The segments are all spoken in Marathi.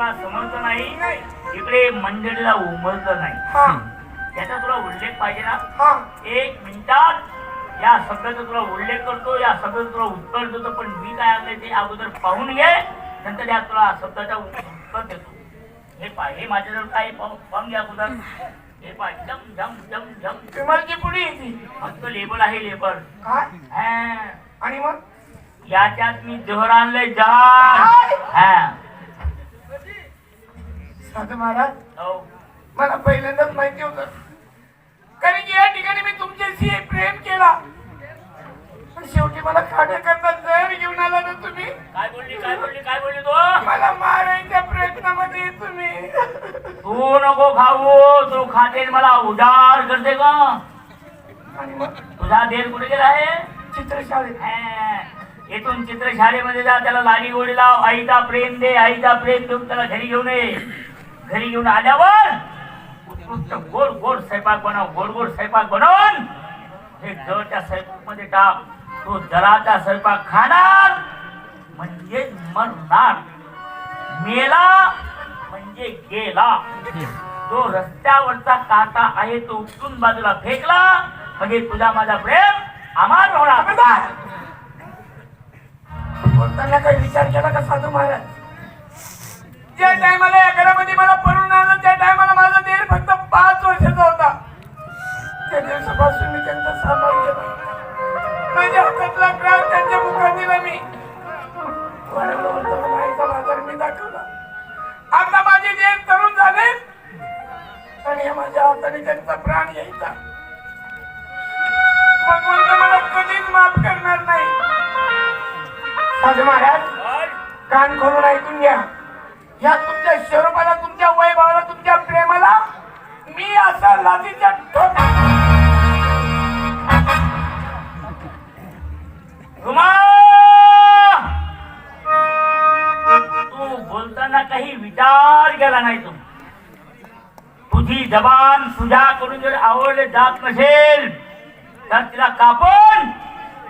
तुला समजलं नाही इकडे मंडळीला उमलतं नाही. हा. त्याचा तुला उल्लेख पाहिजे ना? एक मिनिटात या शब्दाचा तुला उल्लेख करतो या शब्दाचं तुला उत्तर देतो पण मी काय आणलंय ते अगोदर पाहून घे नंतर या तुला शब्दाचा उत्तर देतो. हे पाय हे माझ्याजवळ काय पाहून घ्या अगोदर. हे पाय जम जम जम जम. विमलची पुढी येते? फक्त लेबल आहे लेबल काय? हा. आणि मग? याच्यात मी जहर आणलंय जहर. हा. साधू महाराज. मला पहिल्यांदाच माहिती होतं. कारण की या ठिकाणी मी तुमच्याशी प्रेम केला. पण शेवटी मला खाड्या करता जहर घेऊन आला ना तुम्ही काय बोलली काय बोलली काय बोलली तू? मला मारायच्या प्रयत्नामध्ये तुम्ही. तू नको खाऊ तू खाते मला उदार करते का? तुझा देर कुठे गेला आहे? चित्रशाळेत. इथून चित्रशाळेमध्ये जा त्याला लाडी गोडी लाव. आईचा प्रेम दे आईचा प्रेम देऊन त्याला घरी घेऊन ये. घरी येऊन आल्यावर उत्कृष्ट गोड गोड स्वयंपाक बनव गोड गोड स्वयंपाक बनवून हे जळच्या स्वयंपाकमध्ये टाक. तो जळाचा स्वयंपाक खाणार म्हणजे मरणार. मेला म्हणजे गेला. जो रस्त्यावरचा काटा आहे तो उठून बाजूला फेकला. म्हणजे तुझा माझा प्रेम आमार होणार. बोलताना काही विचार केला का साधू महाराज? हाताने त्यांचा प्राण यायचा. भगवंत मला कधीच माफ करणार नाही. साधू महाराज कान खोलून ऐकून घ्या. या तुमच्या स्वरूपाला तुमच्या वैभवाला तुमच्या प्रेमाला मी असा लादीच्या ठोका तू बोलताना काही विचार केला नाही तू तुझी जबान करून जर आवडले जात नसेल तर तिला कापून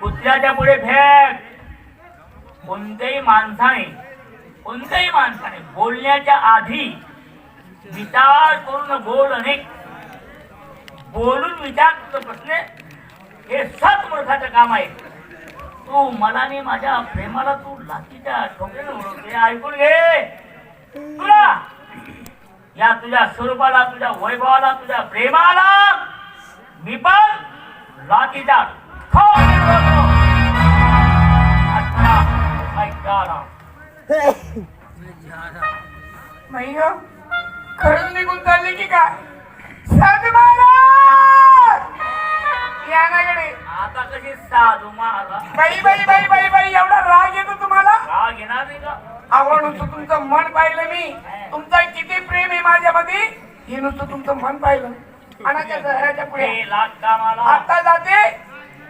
कुत्र्याच्या पुढे फेक. कोणत्याही माणसाने कोणत्याही माणसाने बोलण्याच्या आधी विचार करून बोल अनेक. बोलून विचार तुझं प्रश्न हे सत मूर्खाचं काम आहे. तू मला नाही माझ्या प्रेमाला तू लातीच्या ठोक्याने म्हणून ऐकून घे. तुला या तुझ्या स्वरूपाला तुझ्या वैभवाला तुझ्या प्रेमाला मी पण ऐकायला. नाही खरंच निघून चालले की काय? साधू महाराज! या ना कडे आता कशी साधू महाराज? बाई बाई बाई बाई बाई एवढा राग येतो तुम्हाला? राग येणार नाही का? आवड नुसतं तुमचं मन पाहिलं मी. तुमचं किती प्रेम आहे माझ्यामध्ये? हे नुसतं तुमचं मन पाहिलं. आणि त्या पुढे. आता जाते.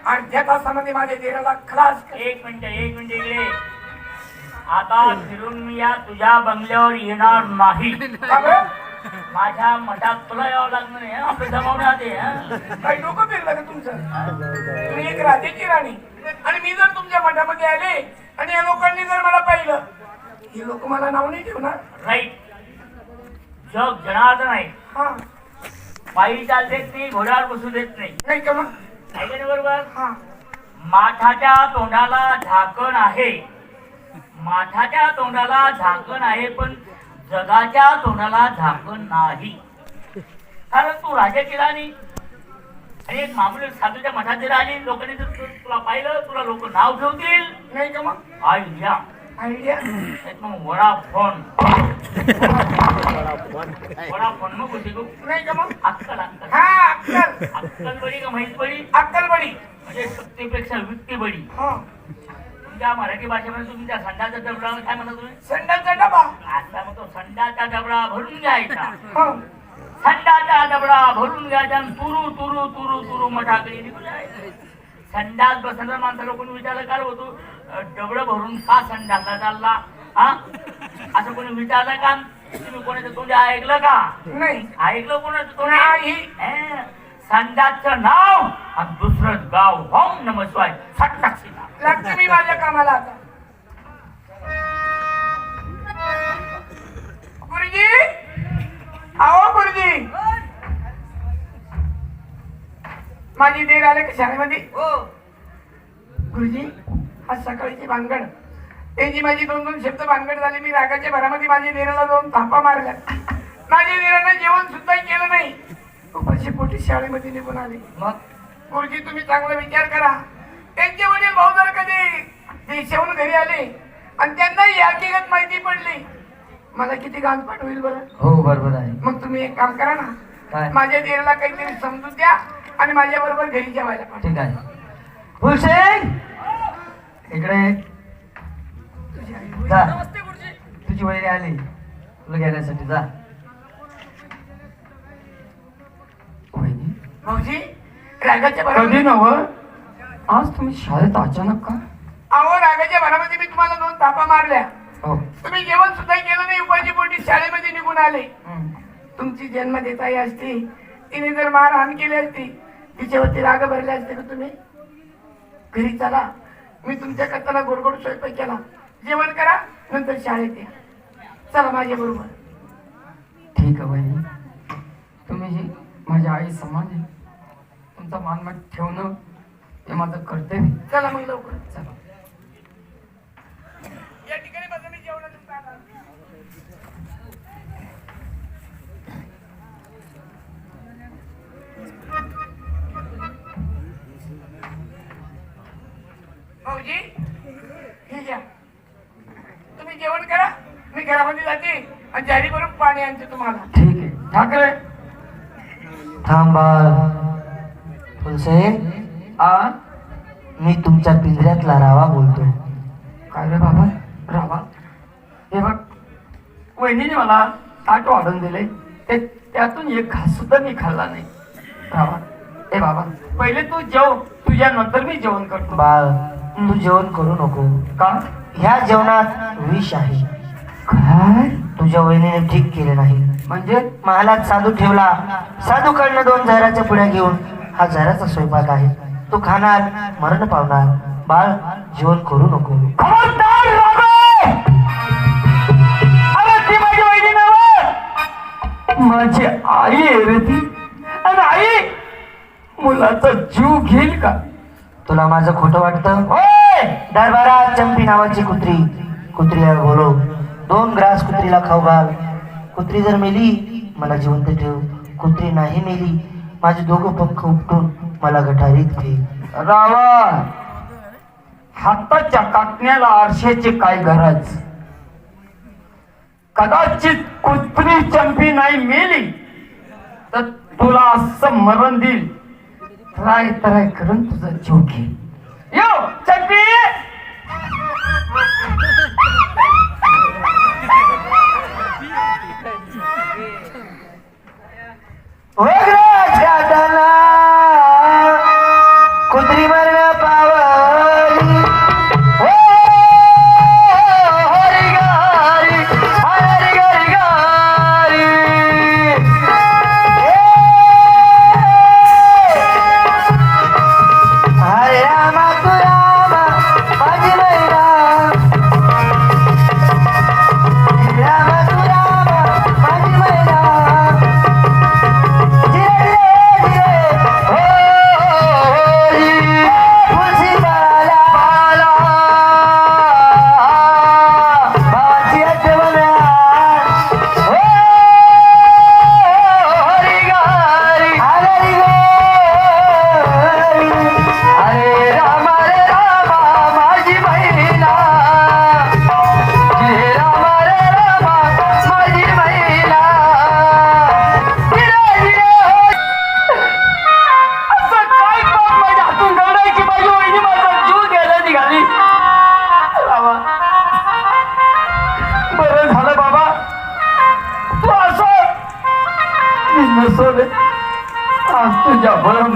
अर्ध्या तासामध्ये माझ्या देराला खलास कर. एक मिनिट एक मिनिट इकडे आता फिरून मी या तुझ्या बंगल्यावर येणार नाही? माझ्या मठात तुला यावं लागणार आहे? आपले जमावण्यात हं? काही डोकं फिरलं का तुमचं? तुम्ही एक राजाची राणी. आणि मी जर तुमच्या मठामध्ये आले आणि या लोकांनी जर मला पाहिलं हे लोक मला नाव नाही ठेवणार. राईट जग जनार्दन आहे. हा. पायी चाल देत नाही घोड्यावर बसू देत नाही. नाही का मग? बरोबर? हा. माठाच्या तोंडाला झाकण आहे. माठाच्या तोंडाला झाकण आहे पण जगाच्या तोंडाला झाकण नाही. कारण तू राजाची राणी आणि एक मामूली साधूच्या लोकांनी जर तु- तुला पाहिलं तुला लोक नाव ठेवतील. नाही का मग? आयडिया वडा फोन मग होती गो नाही का मग? अक्कल अक्कल. हा अक्कल. अक्कल बडी का म्हैस बडी अक्कल बडी म्हणजे युक्ती बडी हा. तुमच्या मराठी भाषेमध्ये तुम्ही त्या संडाचा डबडा काय म्हणता तुम्ही? संडाचा डबा आता मग तो संडाचा डबडा भरून घ्यायचा. हा. संडाचा डबडा भरून घ्यायचा आणि तुरू तुरू तुरू तुरू मठाकडे निघून जायचं. संडास बसणाऱ्या माणसाला कोणी विचारलं काय होतो? डबडं भरून का सण चालला. हा? असं कोणी विचारलं का? तुम्ही कोणाचं तोंड ऐकलं का? नाही. ऐकलं कोणाचं तोंड? नाही. संडाचं नाव आणि दुसरं गाव होम नमस्वाय सट्टाक्षीला लागते माझ्या कामाला आता. गुरुजी आहो गुरुजी माझी देर आले का शाळेमध्ये? हो. गुरुजी? आज सकाळची भानगड. त्यांची माझी दोन दोन शब्द भानगड झाली मी रागाच्या भरामध्ये माझ्या देराला दोन थापा मारल्या. माझ्या देरानं जेवण सुद्धा केलं नाही. उपाशी पोटी शाळेमध्ये निघून आले. मग? गुरुजी तुम्ही चांगला विचार करा. त्यांचे वडील भाऊ जर कधी देशाहून घरी आले आणि त्यांना ही हकीकत माहिती पडली. मला किती गांधपाट होईल बरं? हो बरोबर आहे. मग तुम्ही एक काम करा ना. काय? माझ्या देराला काहीतरी समजून द्या आणि माझ्या बरोबर घरी जेवायला पाठवा. ठीक आहे. हुसेन इकडे. जा. नमस्ते गुरुजी तुझी वहिनी आली. तुला घेण्यासाठी जा. वहिनी? भाऊजी रागाच्या कधी भरामध्ये नव आज तुम्ही शाळेत अचानक का? अहो रागाच्या भरामध्ये मी तुम्हाला दोन थापा मारल्या. हो. तुम्ही जेवण सुद्धा केलं नाही उपाशी पोटी शाळेमध्ये निघून आले. तुमची जन्म देता आई असती तिने जर मारहाण केली असती तिच्यावरती राग भरले असते का तुम्ही? घरी चला. मी तुमच्या करताना गोड गोड स्वयंपाक केला. जेवण करा नंतर शाळेत या. चला माझ्या बरोबर. ठीक आहे वहिनी तुम्ही ही माझ्या आई समान आहे तुमचा मानमत ठेवणं हे माझं कर्तव्य चला मग लवकर. चला. भाऊजी? हे घ्या तुम्ही जेवण करा. मी घरामध्ये जाते आणि जारी करून पाणी आणते तुम्हाला. ठीक आहे. ठाकरे. थांबा फुलसाहेब आ? मी तुमच्या पिंजऱ्यातला रावा बोलतो काय रे बाबा? राबा हे बघ वहिनीने मला ताट वाढून दिले. ते त्यातून एक घास सुद्धा मी खाल्ला नाही. राबा ए बाबा पहिले तू जेव. तुझ्या नंतर मी जेवण करतो. बाळ तू जेवण करू नको. का ह्या जेवणात विष आहे. काय? तुझ्या वहिनीने ठीक केले नाही. म्हणजे महालात साधू ठेवला. साधू कडनं दोन झहराच्या पुड्या घेऊन हा झहराचा स्वयंपाक आहे. तू खाणार मरण पावणार. बाळ जेवण करू नको. माझी आई आहे ती. आणि आई मुलाचा जीव घेईल का? तुला माझं खोटं वाटतं? होय दरबारात चंपी नावाची कुत्री. कुत्रीला बोलो. दोन ग्रास कुत्रीला खाऊ घाल. कुत्री जर मेली मला जिवंत ठेव. कुत्री नाही मेली माझे दोघं पंख उपटून मला गटारीत घे. रावा! हाताच्या काकण्याला आरशाची काय गरज? कदाचित कुत्री चंपी नाही मेली तर तुला असं मरण देईल. त्राय त्राय करून तुझा जीव घे यो चंपी कुत्री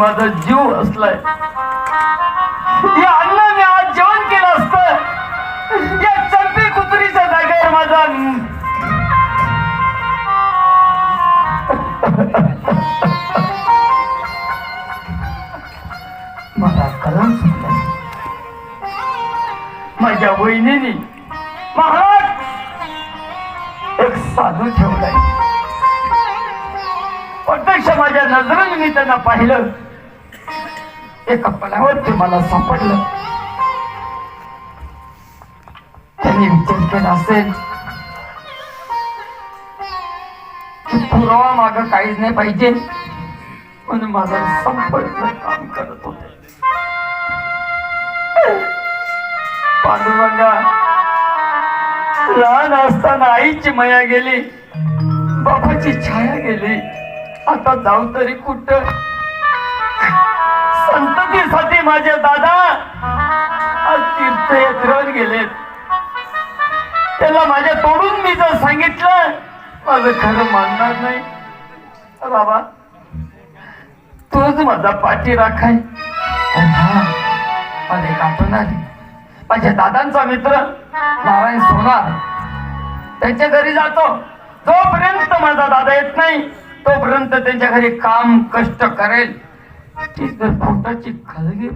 माझा जीव असलाय. या अन्नाने आज जेवण केलं असतं. या चंपी कुत्रीच्या जागेवर माझा मला कलम सुटला. माझ्या वहिनीने महाराज एक साधू ठेवलाय. प्रत्यक्ष माझ्या नजरेने मी त्यांना पाहिलं. एका पलावर ते मला सापडलं. त्यांनी विचार केला असेल पुरावा माग काहीच नाही पाहिजे म्हणून माझा संपर्क काम करत होते. पांडुरंगा लहान असताना आईची माया गेली बाबाची छाया गेली. आता जाऊ तरी कुठं? संततीसाठी माझे दादा तीर्थयात्रेवर गेलेत. त्याला माझ्या तोडून मी जर सांगितलं माझं खरं मानणार नाही. बाबा तूच माझा पाठी राखाय. मला एक आठवण आली माझ्या दादांचा मित्र नारायण सोनार. त्यांच्या घरी जातो. जोपर्यंत माझा दादा येत नाही तोपर्यंत त्यांच्या घरी काम कष्ट करेल. ती जर पोटाची खळगी